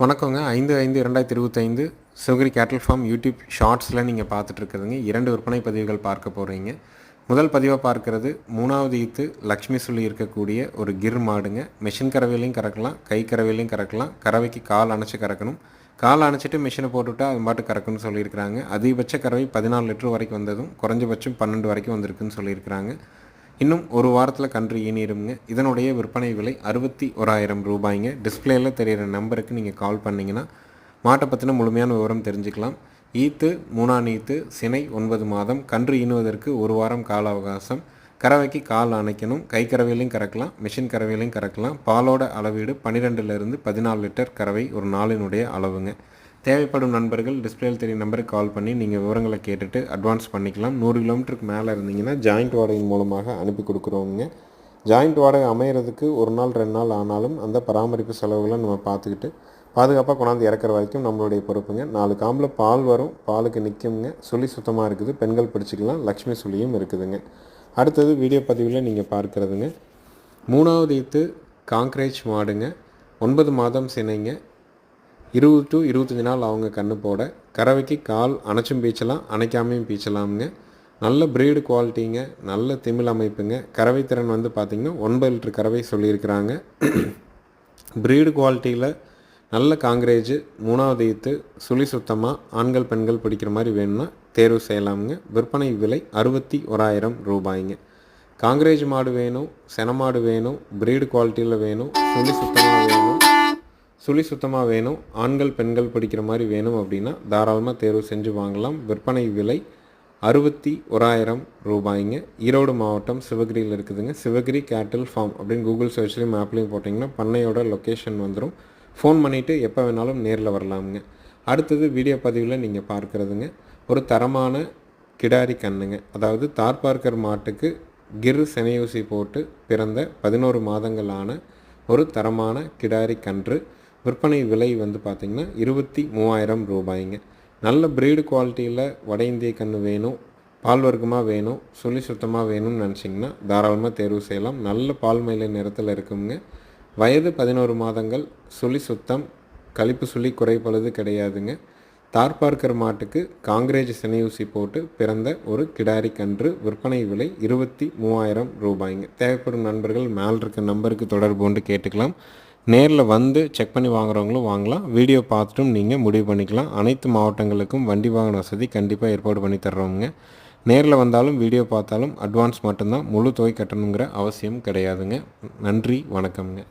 வணக்கங்க. ஐந்து ஐந்து இரண்டாயிரத்தி இருபத்தைந்து சிவகிரி கேட்டல் ஃபார்ம் யூடியூப் ஷார்ட்ஸில் நீங்கள் பார்த்துட்ருக்குறீங்க இரண்டு விற்பனை பதிவுகள் பார்க்க போகிறீங்க முதல் பதிவாக பார்க்கறது மூணாவது ஈத்து லக்ஷ்மி சொல்லி இருக்கக்கூடிய ஒரு கிர் மாடுங்க. மிஷின் கறவையிலையும் கறக்கலாம் கை கறவையிலையும் கறக்கலாம் கறவைக்கு கால் அணைச்சி கறக்கணும். கால் அணைச்சிட்டு மிஷினை போட்டுவிட்டா அது பாட்டு கறக்குன்னு சொல்லியிருக்கிறாங்க. அதிகபட்ச கறவை பதினாலு லிட்டர் வரைக்கும் வந்ததும் குறைஞ்சபட்சம் பன்னெண்டு வரைக்கும் வந்திருக்குன்னு சொல்லியிருக்கிறாங்க. இன்னும் ஒரு வாரத்தில் கன்று ஈனிருங்க இதனுடைய விற்பனை விலை அறுபத்தி ஓராயிரம் ரூபாய்ங்க. டிஸ்பிளேயில் தெரிகிற நம்பருக்கு நீங்கள் கால் பண்ணிங்கன்னா மாட்டை பற்றின முழுமையான விவரம் தெரிஞ்சுக்கலாம். ஈத்து மூணாம் ஈத்து சினை ஒன்பது மாதம் கன்று ஈனுவதற்கு ஒரு வாரம் கால அவகாசம். கறவைக்கு கால் அணைக்கணும். கை கறவையிலையும் கறக்கலாம். மிஷின் கறவையிலையும் கறக்கலாம். பாலோட அளவீடு பன்னிரெண்டுலேருந்து பதினாலு லிட்டர் கறவை ஒரு நாளினுடைய அளவுங்க. தேவைப்படும் நண்பர்கள் டிஸ்பிளேயில் தெரியும் நம்பருக்கு கால் பண்ணி நீங்கள் விவரங்களை கேட்டுட்டு அட்வான்ஸ் பண்ணிக்கலாம். நூறு கிலோமீட்டருக்கு மேலே இருந்தீங்கன்னா ஜாயிண்ட் வாடகையின் மூலமாக அனுப்பி கொடுக்குறோங்க ஜாயிண்ட் வாடகை அமையிறதுக்கு ஒரு நாள் ரெண்டு நாள் ஆனாலும் அந்த பராமரிப்பு செலவுகளை நம்ம பார்த்துக்கிட்டு பாதுகாப்பாக கொண்டாந்து இறக்குற வரைக்கும் நம்மளுடைய பொறுப்புங்க. நாலு காம்பில் பால் வரும். பாலுக்கு நிற்குங்க சுழி சுத்தமாக இருக்குது. பெண்கள் பிடிச்சிக்கலாம். லக்ஷ்மி சுழியும் இருக்குதுங்க. அடுத்தது வீடியோ பதிவில் நீங்கள் பார்க்குறதுங்க. மூணாவது ஈத்து காங்க்ரேஜ் மாடுங்க. ஒன்பது மாதம் சினைங்க. இருபது டு இருபத்தஞ்சி நாள் அவங்க கன்று போட கறவைக்கு கால் அணைச்சும் பீச்சலாம் அணைக்காமையும் பீச்சலாமுங்க நல்ல ப்ரீடு குவாலிட்டிங்க நல்ல திமிழ் அமைப்புங்க. கறவை திறன் வந்து பார்த்திங்கன்னா ஒன்பது லிட்டர் கறவை சொல்லியிருக்கிறாங்க. ப்ரீடு குவாலிட்டியில் நல்ல காங்கிரேஜ் மூணாவது ஈத்து சுழி சுத்தமாக ஆண்கள் பெண்கள் பிடிக்கிற மாதிரி வேணும்னா தேர்வு செய்யலாமுங்க. விற்பனை விலை அறுபத்தி ஓராயிரம் ரூபாய்ங்க. காங்கிரேஜ் மாடு வேணும் சென மாடு வேணும் ப்ரீடு குவாலிட்டியில் வேணும் சுழி சுத்தமாக வேணும். சுழி சுத்தமாக வேணும். ஆண்கள் பெண்கள் பிடிக்கிற மாதிரி வேணும் அப்படின்னா தாராளமாக தேர்வு செஞ்சு வாங்கலாம். விற்பனை விலை அறுபத்தி ஓராயிரம் ரூபாய்ங்க. ஈரோடு மாவட்டம் சிவகிரியில் இருக்குதுங்க. சிவகிரி கேட்டில் ஃபார்ம் அப்படின்னு கூகுள் சர்ச்லேயும் மேப்லேயும் போட்டிங்கன்னா பண்ணையோட லொக்கேஷன் வந்துடும் ஃபோன் பண்ணிவிட்டு எப்போ வேணாலும் நேரில் வரலாமுங்க. அடுத்தது வீடியோ பதிவில் நீங்கள் பார்க்குறதுங்க. ஒரு தரமான கிடாரி கண்ணுங்க அதாவது தார்பார்க்கர் மாட்டுக்கு கிர் செனையூசி போட்டு பிறந்த பதினோரு மாதங்களான ஒரு தரமான கிடாரி கன்று. விற்பனை விலை வந்து பார்த்திங்கன்னா இருபத்தி மூவாயிரம் ரூபாய்ங்க. நல்ல ப்ரீடு குவாலிட்டியில் வட இந்திய கன்று வேணும் பால் வர்க்கமாக வேணும் சுழி சுத்தமாக வேணும்னு நினச்சிங்கன்னா தாராளமாக தேர்வு செய்யலாம். நல்ல பால் மயிலை நிறத்தில் இருக்குங்க. வயது பதினோரு மாதங்கள் சுழி சுத்தம் கழிப்பு சுழி குறைப்பழுது கிடையாதுங்க. தார்பார்க்கர் மாட்டுக்கு காங்கிரேஜ் சினையூசி போட்டு பிறந்த ஒரு கிடாரி கன்று விற்பனை விலை இருபத்தி மூவாயிரம் ரூபாய்ங்க. தேவைப்படும் நண்பர்கள் மேல் இருக்க நம்பருக்கு தொடர்பு கொண்டு கேட்டுக்கலாம். நேரில் வந்து செக் பண்ணி வாங்குறவங்களும் வாங்கலாம். வீடியோ பார்த்துட்டும் நீங்கள் முடிவு பண்ணிக்கலாம். அனைத்து மாவட்டங்களுக்கும் வண்டி வாகன வசதி கண்டிப்பாக ஏற்பாடு பண்ணி தர்றோங்க நேரில் வந்தாலும் வீடியோ பார்த்தாலும் அட்வான்ஸ் மட்டும்தான் முழு தொகை கட்டணுங்கிற அவசியம் கிடையாதுங்க. நன்றி வணக்கம்ங்க.